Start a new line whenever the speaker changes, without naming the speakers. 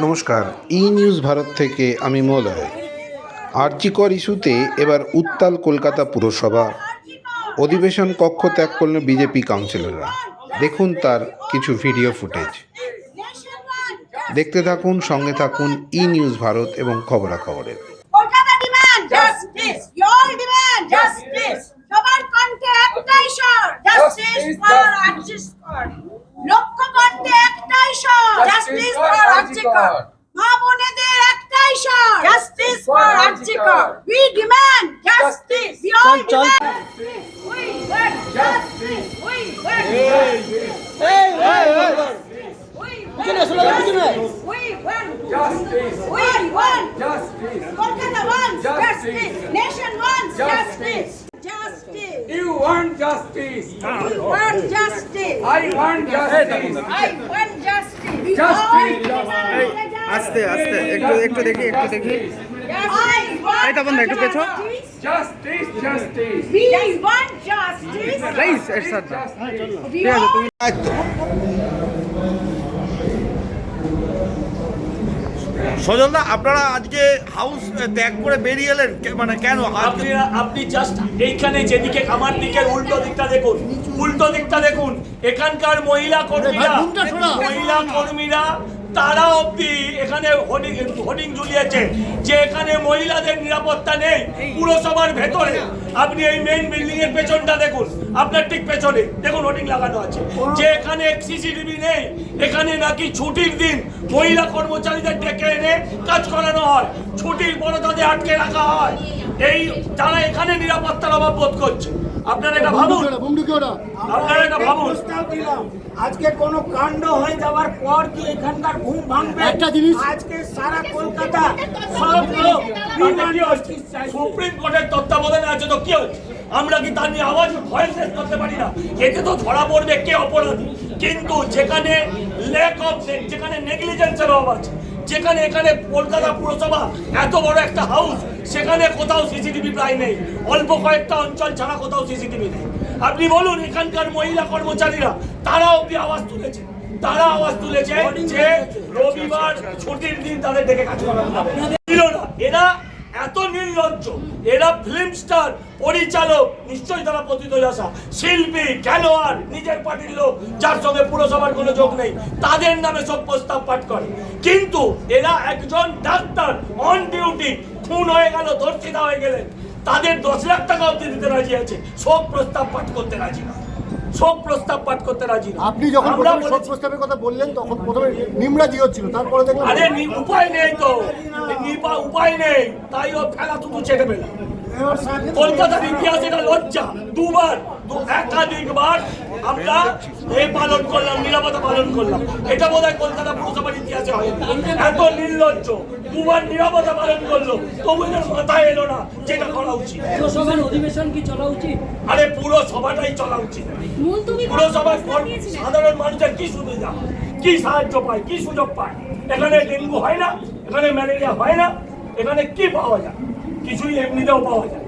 নমস্কার ই নিউজ ভারত থেকে আমি মলয়। আর্চিকর ইস্যুতে এবার উত্তাল কলকাতা পুরসভা। অধিবেশন কক্ষ ত্যাগ করলেন বিজেপি কাউন্সিলররা। দেখুন তার কিছু ভিডিও ফুটেজ। দেখতে থাকুন সঙ্গে থাকুন ই নিউজ ভারত এবং খবরাখবরের।
ফর আর্জিসকর মা বোনেদের একটাই স্বর justice for RG Kar we demand justice we all demand we want justice we want পিছনে শোনা পিছনে we want justice we want
Justice.
Kolkata wants
Justice.
justice. Nation wants
Justice.
justice. Justice.
You want justice.
We want justice.
I want justice.
I want
আস্তে আস্তে একটু একটু দেখি একটু দেখি এই তপন একটু পেছো। ঠিক আছে তুমি
সজলদা আপনারা আজকে হাউস ত্যাগ করে বেরিয়ে এলেন? মানে কেন?
আপনি আপনি জাস্ট এইখানে যেদিকে আমার দিকের উল্টো দিকটা দেখুন। উল্টো দিকটা দেখুন। এখানকার মহিলা কর্মীরা মহিলা কর্মীরা তারা অবধি এখানে হোর্ডিং হোর্ডিং ঝুলিয়েছে যে এখানে মহিলাদের নিরাপত্তা নেই পুরসভার ভেতরে। আপনি এই মেইন বিল্ডিং এর পেছনটা দেখুন। আপনার ঠিক পেছনে। দেখুন হোর্ডিং লাগানো আছে। যে এখানে সিসিটিভি নেই, এখানে নাকি ছুটির দিন মহিলা কর্মচারীদের ডেকে এনে কাজ করানো হয়। ছুটির পরে তাদের আটকে রাখা হয়। এই, তারা এখানে নিরাপত্তার অভাব বোধ করছে। আপনারা এটা ভাবুন। আপনারা এটা ভাবুন।
প্রস্তাব দিলাম আজকে কোনো কাণ্ড হয়ে যাওয়ার পর কি এখানকার ঘুম ভাঙবে? একটা জিনিস আজকে সারা কলকাতা
সব লোক। সুপ্রিম কোর্টের তত্ত্বাবধানে আছে তো কি হচ্ছে আমরা কি তার নিয়ে আওয়াজ ভয় শেষ করতে পারি না? এতে তো ধরা পড়বে কে অপরাধী? কিন্তু যেখানে ল্যাক অফ যেখানে নেগলিজেন্সের অভাব আছে যেখানে এখানে কলকাতা পুরসভা এত বড় একটা হাউস সেখানে কোথাও সিসিটিভি প্রায় নেই। অল্প কয়েকটা অঞ্চল ছাড়া কোথাও সিসিটিভি নেই। আপনি বলুন, এখানকার মহিলা কর্মচারীরা, তারা অব্দি আওয়াজ তুলেছে? তারা আওয়াজ তুলেছে যে রবিবার ছুটির দিন তাদের ডেকে কাজ করানো না। এরা এত নির্লজ্জ। এরা ফিল্ম স্টার পরিচালক, নিশ্চয়ই তারা প্রতিদশা শিল্পী, খেলোয়াড়, নিজের পার্টির লোক, যার সঙ্গে পুরসভার কোনো যোগ নেই, তাদের নামে সব প্রস্তাব পাঠ করে। কিন্তু এরা একজন ডাক্তার অন ডিউটি খুন হয়ে গেল ধর্ষিতা হয়ে গেলেন। তাদের দশ লাখ টাকা অব্দি দিতে রাজি আছে। শোক প্রস্তাব পাঠ করতে রাজি না। শোক প্রস্তাব পাঠ করতে রাজি না।
আপনি যখন প্রথমে শোক প্রস্তাবের কথা বললেন তখন প্রথমে নিমরাজি হচ্ছিল তারপরে দেখলাম
আরে উপায় নেই তো। উপায় নেই। তাই ও ফেলা তুতু ছেড়ে পেলাম কলকাতার ইতিহাসে এটা লজ্জা। দুবার একাধিকবার আমরা এই পালন করলাম নিরাপত্তা পালন করলাম। এটা বোধ হয় কলকাতা পুরসভার ইতিহাসে হয়। এত নির্লজ্জ দুবার নিরাপত্তা পালন করল তবু এদের মাথায় এলো না যেটা করা উচিত।
পুরসভার অধিবেশন কি চলা উচিত?
আরে পুরো সভাটাই চলা উচিত। পুরসভার সাধারণ মানুষের কি সুবিধা? কি সাহায্য পায়? কি সুযোগ পায়? এখানে ডেঙ্গু হয় না এখানে ম্যালেরিয়া হয় না এখানে কি পাওয়া যায়? কিছুই এমনিতেও পাওয়া যায়